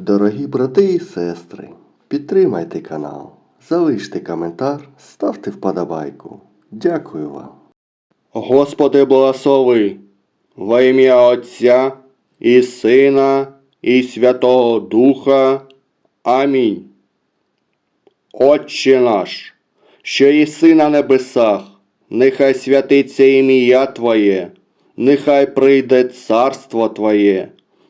Дорогі брати і сестри, підтримайте канал, залиште коментар, ставте вподобайку. Дякую вам. Господи благослови во ім'я Отця і Сина, і Святого Духа. Амінь. Отче наш, що єси на небесах, нехай святиться ім'я Твоє, нехай прийде царство Твоє,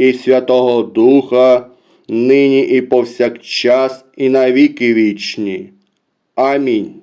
і Святого Духа, нині і повсякчас, і на віки вічні. Амінь.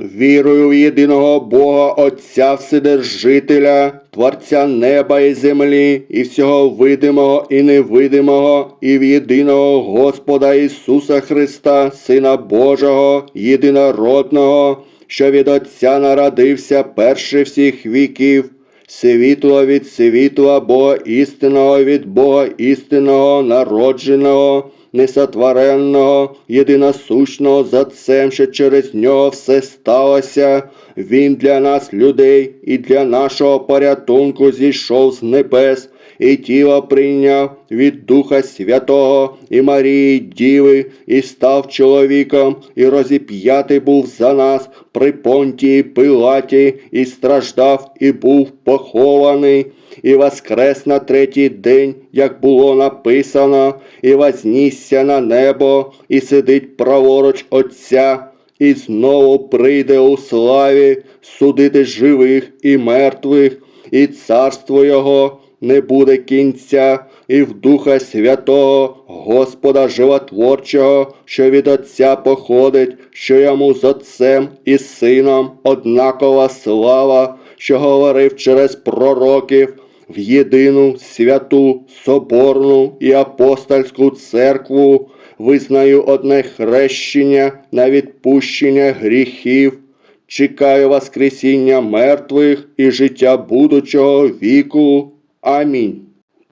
Вірую в єдиного Бога Отця Вседержителя, Творця неба і землі, і всього видимого і невидимого, і в єдиного Господа Ісуса Христа, Сина Божого, єдинородного, що від Отця народився перше всіх віків, світло від світла Бога істинного від Бога істинного, народженого, несотвореного, єдиносущного за Отцем, що через нього все сталося. Він для нас, людей, і для нашого порятунку зійшов з небес, і тіло прийняв від Духа Святого і Марії Діви, і став чоловіком, і розіп'ятий був за нас при понтії Пилаті, і страждав, і був похований, і воскрес на третій день, як було написано, і вознісся на небо, і сидить праворуч Отця. І знову прийде у славі судити живих і мертвих, і царство Його не буде кінця, і в Духа Святого, Господа Животворчого, що від Отця походить, що йому з Отцем і Сином однакова слава, що говорив через пророків в єдину святу, соборну і апостольську церкву, визнаю одне хрещення на відпущення гріхів, чекаю Воскресіння мертвих і життя будучого віку. Амінь.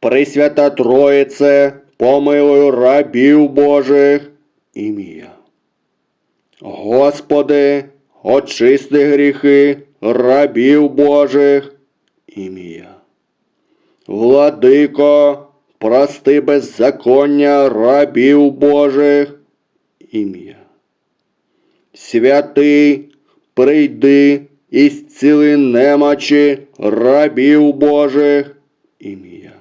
Пресвята Троїце, помилуй рабів Божих. Ім'я. Господи, очисти гріхи рабів Божих. Ім'я. Владико, прости беззаконня рабів Божих. Ім'я. Святий, прийди і зціли немочі рабів Божих. Ім'я.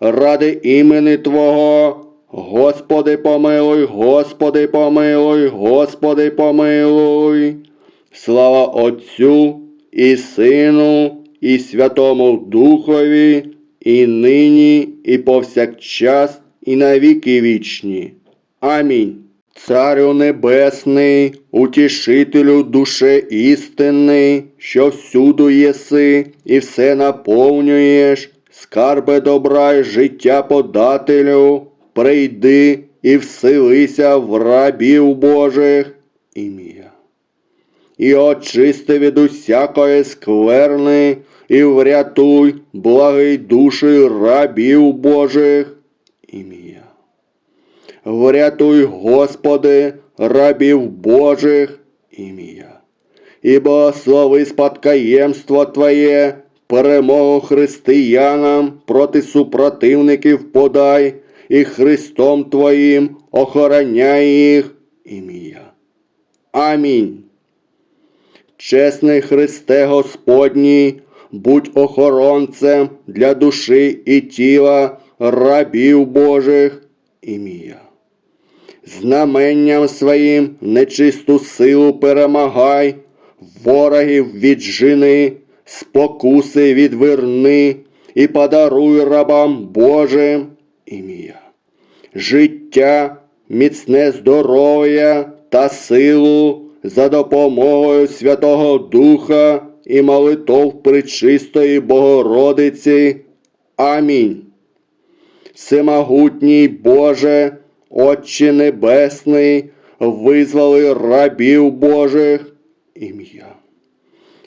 Ради імени Твого, Господи помилуй, Господи помилуй, Господи помилуй. Слава Отцю і Сину, і Святому Духові, і нині, і повсякчас, і на віки вічні. Амінь. Царю Небесний, утішителю душе істинний, що всюду єси і все наповнюєш, скарбе добра й життя подателю, прийди і вселися в рабів Божих. Ім'я і очисти від усякої скверни, і врятуй, благий душі рабів Божих. Ім'я. Врятуй, Господи, рабів Божих. Ім'я. І благослови спадкоємство Твоє, перемогу християнам проти супротивників подай, і Христом Твоїм охороняй їх. Ім'я. Амінь. Чесний Христе Господній, будь охоронцем для душі і тіла рабів Божих. Ім'я. Знаменням своїм нечисту силу перемагай, ворогів віджини, спокуси відверни і подаруй рабам Божим ім'я. Життя, міцне здоров'я та силу за допомогою Святого Духа і молитов Пречистої Богородиці. Амінь. Всемогутній Боже, Отче Небесний, визвали рабів Божих ім'я.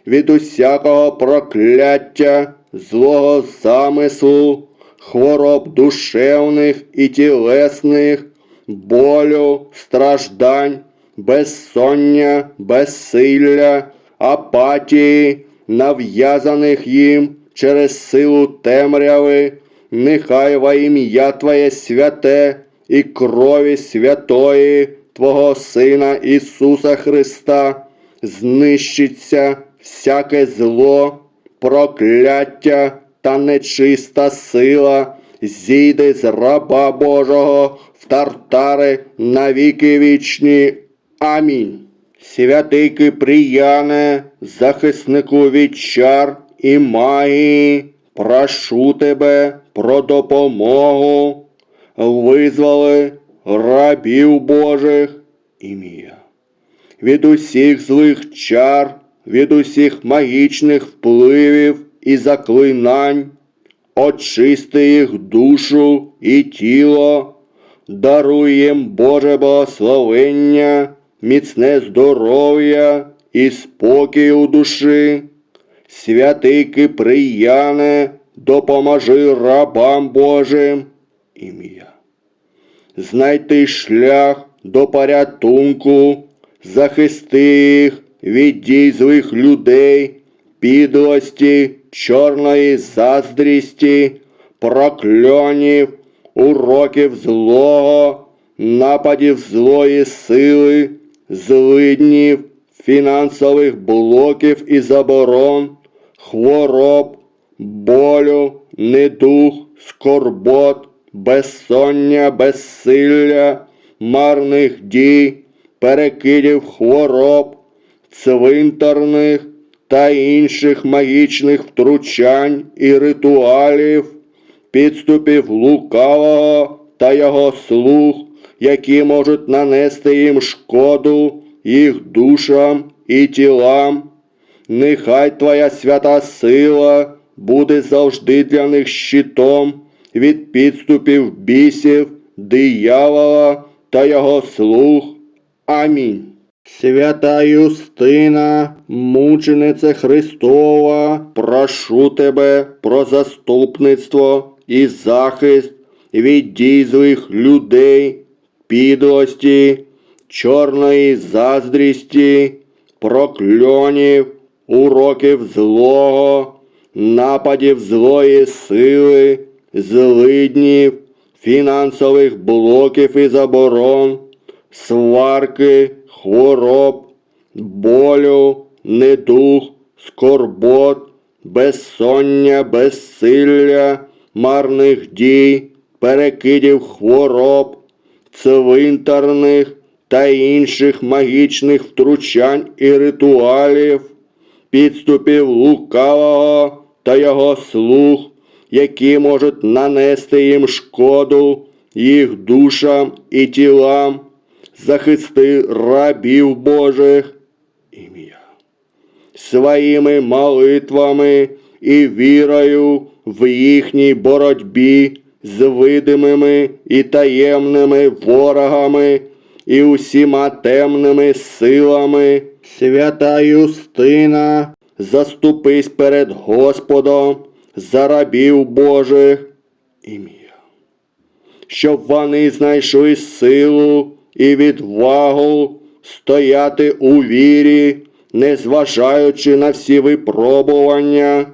Від усякого прокляття, злого замислу, хвороб душевних і тілесних, болю, страждань, безсоння, безсилля, апатії, нав'язаних їм через силу темряви, нехай во ім'я Твоє святе і крові святої Твого Сина Ісуса Христа знищиться всяке зло, прокляття та нечиста сила, зійде з раба Божого в тартари на віки вічні. Амінь. Святий Киприяне, захиснику від чар і магії, прошу тебе про допомогу, визвали рабів Божих ім'я від усіх злих чар, від усіх магічних впливів і заклинань, очисти їх душу і тіло, даруй їм Боже благословення, міцне здоров'я і спокій у душі. Святий Киприяне, допоможи рабам Божим ім'я знайти шлях до порятунку, захисти їх від дій злих людей, підлості, чорної заздрісті, прокльонів, уроків злого, нападів злої сили, злиднів, фінансових блоків і заборон, хвороб, болю, недух, скорбот, безсоння, безсилля, марних дій, перекидів хвороб, цвинтарних та інших магічних втручань і ритуалів, підступів лукавого та його слуг, які можуть нанести їм шкоду їх душам і тілам. Нехай Твоя свята сила буде завжди для них щитом від підступів бісів, диявола та його слуг. Амінь. Свята Юстина, мучениця Христова, прошу тебе про заступництво і захист від дій злих людей, підлості, чорної заздрісті, прокльонів, уроків злого, нападів злої сили, злиднів, фінансових блоків і заборон, сварки, хвороб, болю, недух, скорбот, безсоння, безсилля, марних дій, перекидів хвороб, цвинтарних та інших магічних втручань і ритуалів, підступів лукавого та його слуг, які можуть нанести їм шкоду їх душам і тілам, захисти рабів Божих. Ім'я. Своїми молитвами і вірою в їхній боротьбі з видимими і таємними ворогами і усіма темними силами. Свята Юстина, заступись перед Господом за рабів Божих. Ім'я. Щоб вони знайшли силу і відвагу стояти у вірі, незважаючи на всі випробування,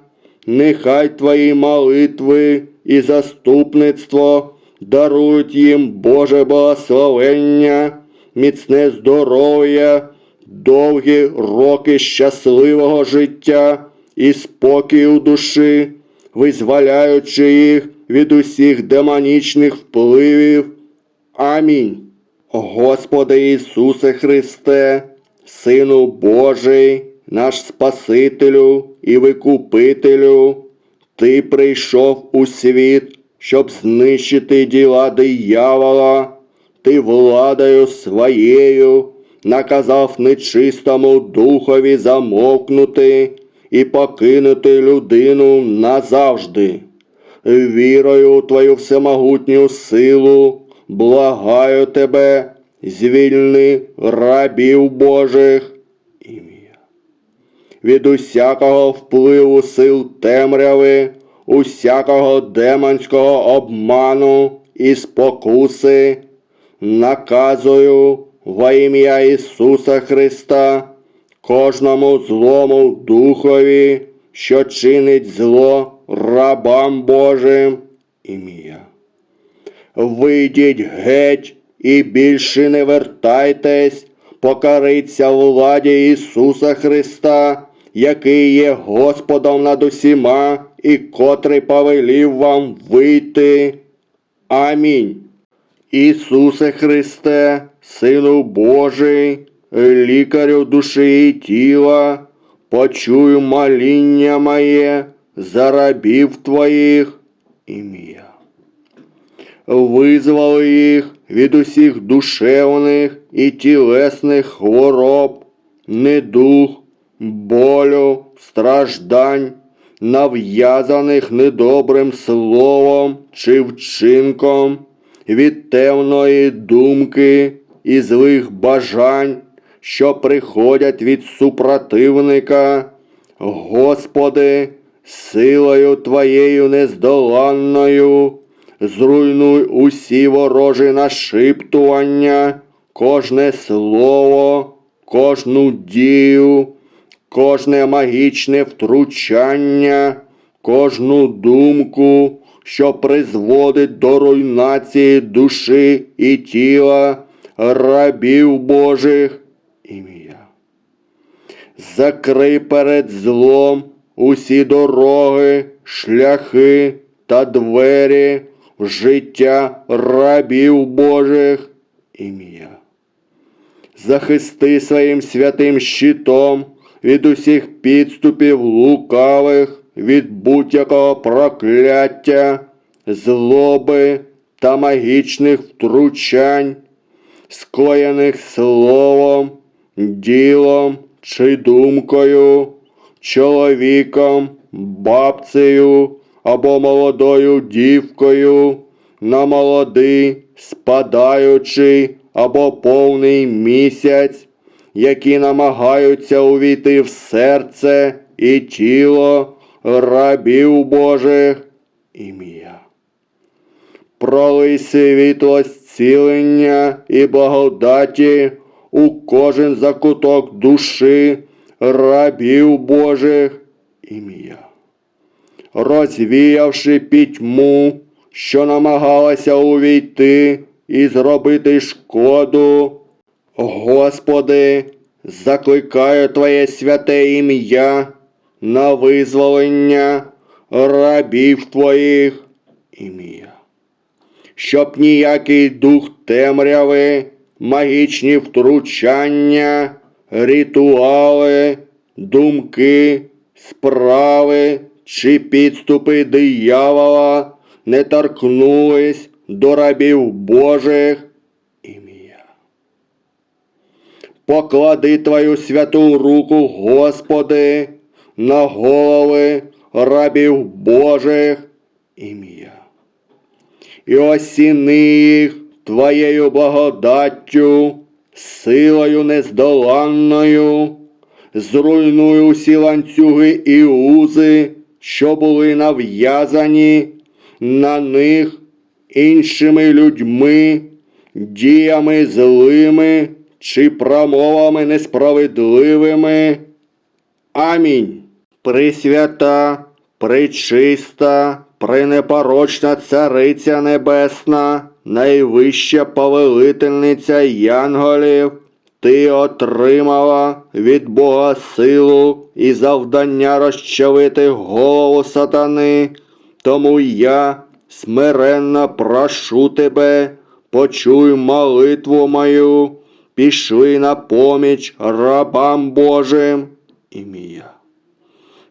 нехай твої молитви і заступництво дарують їм Боже благословення, міцне здоров'я, довгі роки щасливого життя і спокій у душі, визволяючи їх від усіх демонічних впливів. Амінь. Господи Ісусе Христе, Сину Божий, наш Спасителю і Викупителю, Ти прийшов у світ, щоб знищити діла диявола, Ти владою своєю наказав нечистому духові замовкнути і покинути людину назавжди. Вірою у Твою всемогутню силу, благаю тебе, звільни рабів Божих. Ім'я. Від усякого впливу сил темряви, усякого демонського обману і спокуси, наказую во ім'я Ісуса Христа кожному злому духові, що чинить зло рабам Божим. Ім'я. Вийдіть геть і більше не вертайтесь, покориться владі Ісуса Христа, який є Господом над усіма і котрий повелів вам вийти. Амінь. Ісусе Христе, Сину Божий, лікарю душі і тіла, почуй моління моє за рабів Твоїх ім'я. Визвали їх від усіх душевних і тілесних хвороб, недух, болю, страждань, нав'язаних недобрим словом чи вчинком, від темної думки і злих бажань, що приходять від супротивника. Господи, силою Твоєю нездоланною, зруйнуй усі ворожі нашіптування, кожне слово, кожну дію, кожне магічне втручання, кожну думку, що призводить до руйнації душі і тіла рабів Божих ім'я. Закрий перед злом усі дороги, шляхи та двері життя рабів Божих ім'я. Захисти своїм святим щитом від усіх підступів лукавих, від будь-якого прокляття, злоби та магічних втручань, скоєних словом, ділом чи думкою, чоловіком, бабцею або молодою дівкою, на молодий, спадаючий або повний місяць, які намагаються увійти в серце і тіло рабів Божих ім'я. Пролий світло зцілення і благодаті у кожен закуток душі рабів Божих ім'я. Розвіявши пітьму, що намагалася увійти і зробити шкоду, Господи, закликаю Твоє святе ім'я на визволення рабів Твоїх. Ім'я. Щоб ніякий дух темряви, магічні втручання, ритуали, думки, справи чи підступи диявола не торкнулись до рабів Божих? Ім'я. Поклади Твою святу руку, Господи, на голови рабів Божих. Ім'я. І осіни їх Твоєю благодаттю, силою нездоланною, зруйнуй усі ланцюги і узи, що були нав'язані на них іншими людьми, діями злими чи промовами несправедливими. Амінь. Пресвята, пречиста, пренепорочна Цариця Небесна, найвища повелительниця янголів, ти отримала від Бога силу і завдання розчавити голову сатани, тому я смиренно прошу тебе, почуй молитву мою, пішли на поміч рабам Божим. Ім'я.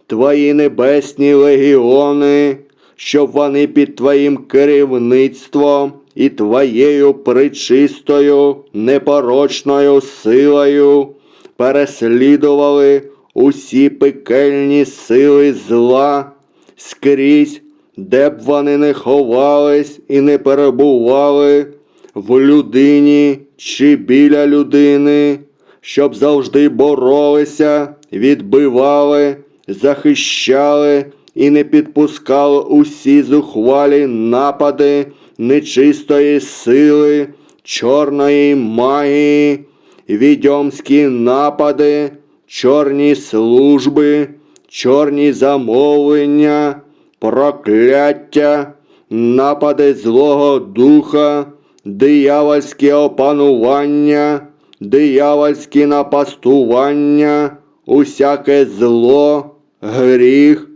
Твої небесні легіони, щоб вони під Твоїм керівництвом і Твоєю причистою, непорочною силою переслідували усі пекельні сили зла скрізь, де б вони не ховались і не перебували, в людині чи біля людини, щоб завжди боролися, відбивали, захищали і не підпускали усі зухвалі напади нечистої сили, чорної магії, відьомські напади, чорні служби, чорні замовлення, прокляття, напади Злого Духа, диявольське опанування, диявольські напастування, усяке зло, гріх,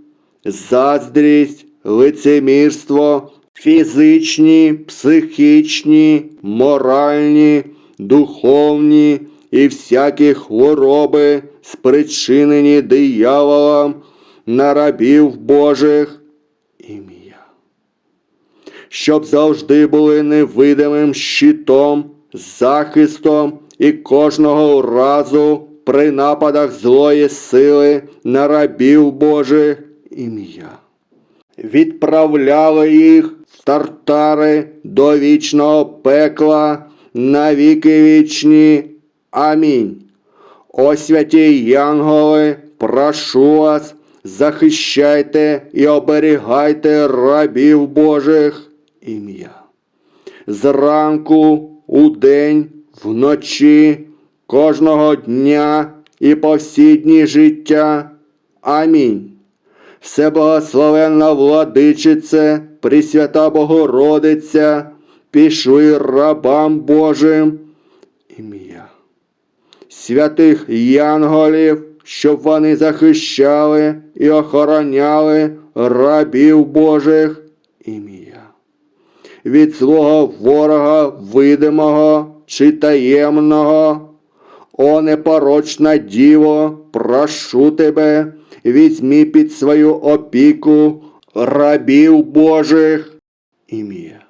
заздрість, лицемірство, фізичні, психічні, моральні, духовні і всякі хвороби, спричинені дияволом на рабів Божих ім'я. Щоб завжди були невидимим щитом, захистом і кожного разу при нападах злої сили на рабів Божих ім'я відправляли їх тартари до вічного пекла на віки вічні. Амінь. О святі Янголи, прошу вас, захищайте і оберігайте рабів Божих ім'я. Зранку, удень, вночі, кожного дня і по дні життя. Амінь. Всеблагословенна владичице, Пресвята Богородиця, пішли рабам Божим ім'я. Святих янголів, щоб вони захищали і охороняли рабів Божих ім'я. Від злого ворога видимого чи таємного, о непорочна діво, прошу тебе, візьми під свою опіку рабів Божих ім'я.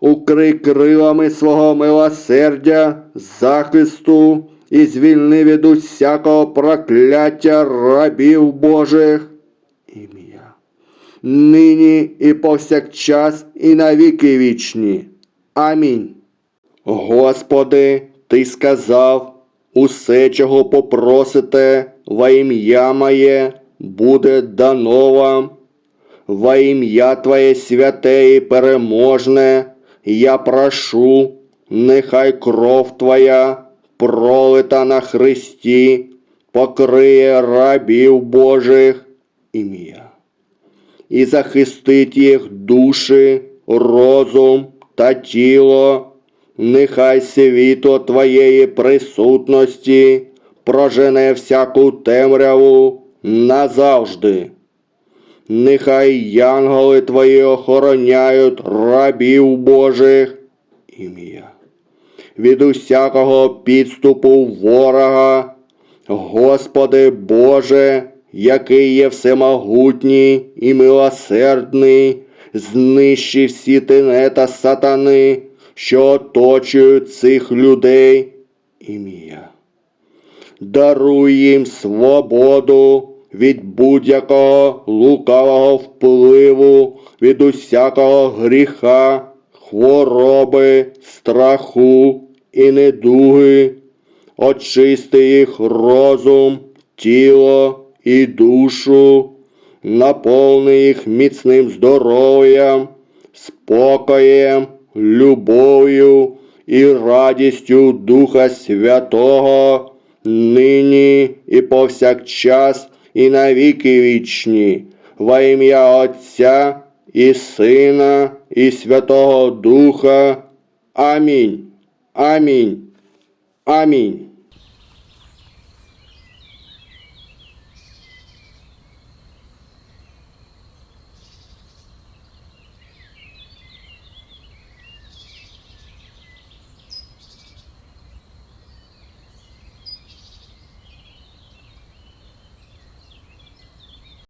Укрий крилами свого милосердя, захисту і звільни від усякого прокляття рабів Божих ім'я. Нині і повсякчас, і на віки вічні. Амінь. Господи, Ти сказав, усе, чого попросите во ім'я моє, буде дано вам. Во ім'я Твоє святе і переможне, я прошу, нехай кров Твоя, пролита на Христі, покриє рабів Божих ім'я і захистить їх душі, розум та тіло. Нехай світло Твоєї присутності прожене всяку темряву назавжди. Нехай янголи Твої охороняють рабів Божих ім'я. Від усякого підступу ворога, Господи Боже, який є всемогутній і милосердний, знищи всі тенета сатани, що оточують цих людей ім'я. Даруй їм свободу від будь-якого лукавого впливу, від усякого гріха, хвороби, страху і недуги. Очисти їх розум, тіло і душу, наповни їх міцним здоров'ям, спокоєм, любов'ю і радістю Духа Святого, нині і повсякчас, і навіки вічні, во ім'я Отця і Сина, і Святого Духа. Амінь. Амінь. Амінь.